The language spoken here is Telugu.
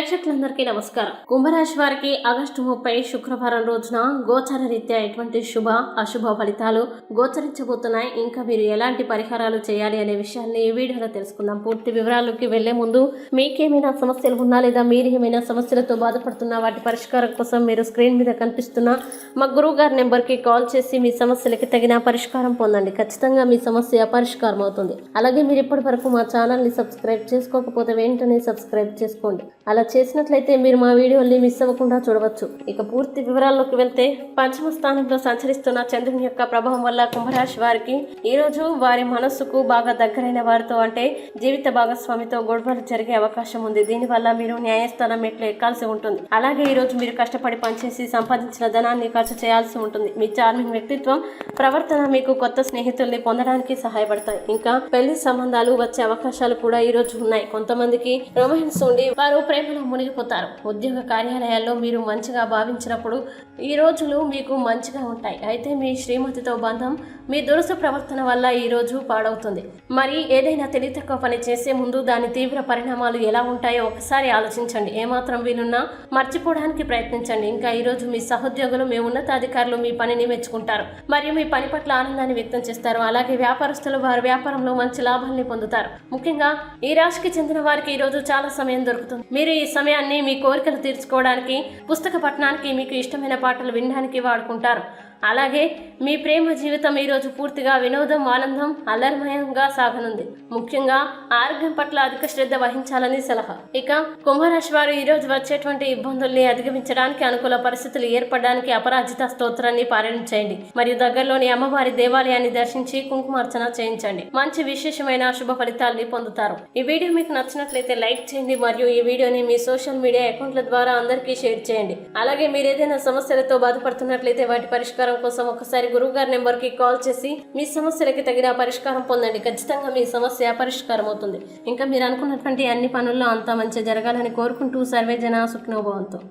ప్రేక్షకులందరికీ నమస్కారం. కుంభరాశి వారికి ఆగస్టు ముప్పై శుక్రవారం రోజున గోచర రీత్యా ఎటువంటి శుభ అశుభ ఫలితాలు గోచరించబోతున్నాయి? ఇంకా మీరు ఎలాంటి పరిహారాలు చేయాలి అనే విషయాన్ని ఈ వీడియోలో తెలుసుకుందాం. పూర్తి వివరాలకి వెళ్ళే ముందు మీకేమైనా సమస్యలు ఉన్నా లేదా మీరు ఏమైనా సమస్యలతో బాధపడుతున్నా వాటి పరిష్కారం కోసం మీరు స్క్రీన్ మీద కనిపిస్తున్న మా గురువు గారి నెంబర్కి కాల్ చేసి మీ సమస్యలకి తగిన పరిష్కారం పొందండి. ఖచ్చితంగా మీ సమస్య పరిష్కారం అవుతుంది. అలాగే మీరు ఇప్పటి వరకు మా ఛానల్ని సబ్స్క్రైబ్ చేసుకోకపోతే వెంటనే సబ్స్క్రైబ్ చేసుకోండి. అలా చేసినట్లయితే మీరు మా వీడియోల్ని మిస్ అవ్వకుండా చూడవచ్చు. ఇక పూర్తి వివరాల్లోకి వెళ్తే పంచమ స్థానంలో సంచరిస్తున్న చంద్రుని యొక్క ప్రభావం వల్ల కుంభరాశి వారికి ఈ రోజు వారి మనస్సుకు బాగా దగ్గరైన వారితో అంటే జీవిత భాగస్వామితో గొడవలు జరిగే అవకాశం ఉంది. దీనివల్ల మీరు న్యాయస్థానం మెట్లు ఎక్కాల్సి ఉంటుంది? అలాగే ఈ రోజు మీరు కష్టపడి పనిచేసి సంపాదించిన ధనాన్ని ఖర్చు చేయాల్సి ఉంటుంది. మీ చార్మింగ్ వ్యక్తిత్వం ప్రవర్తన మీకు కొత్త స్నేహితుల్ని పొందడానికి సహాయపడతాయి. ఇంకా పెళ్ళి సంబంధాలు వచ్చే అవకాశాలు కూడా ఈ రోజు ఉన్నాయి. కొంతమందికి రొమాన్స్ ఉండి వారు ప్రేమలో మునిగిపోతారు. ఉద్యోగ కార్యాలయాల్లో మీరు మంచిగా భావించినప్పుడు ఈ రోజులు మీకు మంచిగా ఉంటాయి. అయితే మీ శ్రీమతితో బంధం మీ దురుసు ప్రవర్తన వల్ల ఈ రోజు పాడవుతుంది. మరి ఏదైనా తెలివి తక్కువ పని చేసే ముందు దాని తీవ్ర పరిణామాలు ఎలా ఉంటాయో ఒకసారి ఆలోచించండి. ఏమాత్రం వినున్నా మర్చిపోవడానికి ప్రయత్నించండి. ఇంకా ఈ రోజు మీ సహోద్యోగులు మీ ఉన్నతాధికారులు మీ పనిని మెచ్చుకుంటారు. మరియు మీ పని పట్ల ఆనందాన్ని వ్యక్తం చేస్తారు. అలాగే వ్యాపారస్తులు వారి వ్యాపారంలో మంచి లాభాల్ని పొందుతారు. ముఖ్యంగా ఈ రాశికి చెందిన వారికి ఈ రోజు చాలా సమయం దొరుకుతుంది. మీరు ఈ సమయాన్ని మీ కోరికలు తీర్చుకోవడానికి పుస్తక పఠనానికి మీకు ఇష్టమైన పాటలు వినడానికి వాడుకుంటారు. అలాగే మీ ప్రేమ జీవితం ఈరోజు పూర్తిగా వినోదం ఆనందం అల్లరిమయంగా సాగనుంది. ముఖ్యంగా ఆరోగ్యం పట్ల అధిక శ్రద్ధ వహించాలని సలహా. ఇక కుంభరాశి వారు ఈరోజు వచ్చేటువంటి ఇబ్బందుల్ని అధిగమించడానికి అనుకూల పరిస్థితులు ఏర్పడడానికి అపరాజిత స్తోత్రాన్ని పారాయణించండి మరియు దగ్గరలోని అమ్మవారి దేవాలయాన్ని దర్శించి కుంకుమార్చన చేయించండి. మంచి విశేషమైన శుభ ఫలితాల్ని పొందుతారు. ఈ వీడియో మీకు నచ్చినట్లయితే లైక్ చేయండి మరియు ఈ వీడియోని మీ సోషల్ మీడియా అకౌంట్ల ద్వారా అందరికీ షేర్ చేయండి. అలాగే మీరు ఏదైనా సమస్యలతో బాధపడుతున్నట్లయితే వాటి పరిష్కారం కోసం ఒకసారి గురువు గారి నెంబర్కి కాల్ చేసి మీ సమస్యలకి తగిన పరిష్కారం పొందండి. ఖచ్చితంగా మీ సమస్య పరిష్కారం అవుతుంది. ఇంకా మీరు అనుకున్నటువంటి అన్ని పనుల్లో అంతా మంచి జరగాలని కోరుకుంటూ సర్వే జన సుఖ్నోభవంతో.